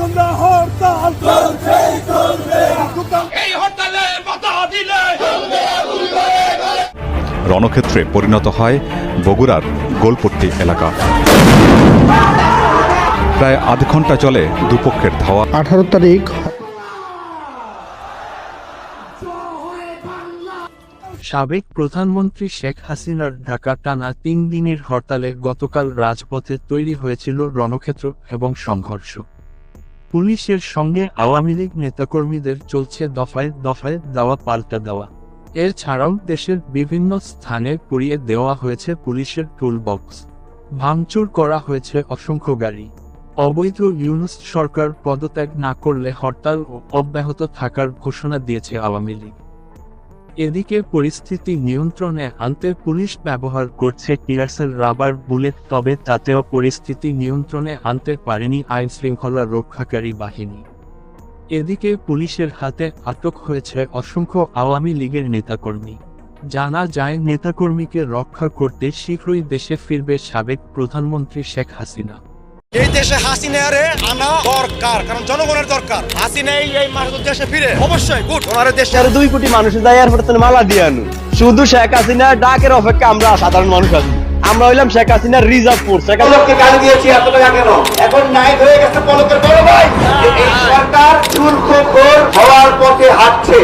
সন্ধ্যা হরতাল এই হরতালে বাধা দিলে রণক্ষেত্রে পরিণত হয় বগুড়ার গোলপট্টি এলাকা। প্রায় আধ ঘণ্টা চলে দুপক্ষের ধাওয়া। আঠারো তারিখ। সাবেক প্রধানমন্ত্রী শেখ হাসিনার ঢাকা টানা তিন দিনের হরতালে গতকাল রাজপথে তৈরি হয়েছিল রণক্ষেত্র এবং সংঘর্ষ। পুলিশের সঙ্গে আওয়ামী লীগ নেতাকর্মীদের চলছে দফায় দফায় দেওয়া, পাল্টা দেওয়া। এর ছাড়াও দেশের বিভিন্ন স্থানে পুড়িয়ে দেওয়া হয়েছে পুলিশের টুল বক্স ভাঙচুর করা হয়েছে অসংখ্য গাড়ি। অবৈধ ইউনুস সরকার পদত্যাগ না করলে হরতাল ও অব্যাহত থাকার ঘোষণা দিয়েছে আওয়ামী লীগ। এদিকে পরিস্থিতি নিয়ন্ত্রণে আনতে পুলিশ ব্যবহার করছে টিয়ারসেল রাবার বুলেট, তবে তাতেও পরিস্থিতি নিয়ন্ত্রণে আনতে পারেনি আইন শৃঙ্খলা রক্ষাকারী বাহিনী। এদিকে পুলিশের হাতে আটক হয়েছে অসংখ্য আওয়ামী লীগের নেতাকর্মী। জানা যায়, নেতাকর্মীকে রক্ষা করতে শীঘ্রই দেশে ফিরবে সাবেক প্রধানমন্ত্রী শেখ হাসিনা। এই দেশে হাসিনারে আনা দরকার কারণ জনগণের দরকার। হাসিনাই এই মাস দেশে ফিরে। অবশ্যই গুড। ওনার দেশে আর দুই কোটি মানুষের যায় এয়ারপোর্ট মালা দিয়ে আনু শুধু শেখ হাসিনা ডাকের অপেক্ষা আমরা সাধারণ মানুষ আছি। আমরা হইলাম শেখ হাসিনার রিজার্ভ ফোর্স শেখ হাসিনা পলককে গালি দিয়েছি এত টাকা কেন? এখন নাইট হয়ে গেছে পলকের বড় ভাই এই সরকার চুল হওয়ার পথে হাঁটছে।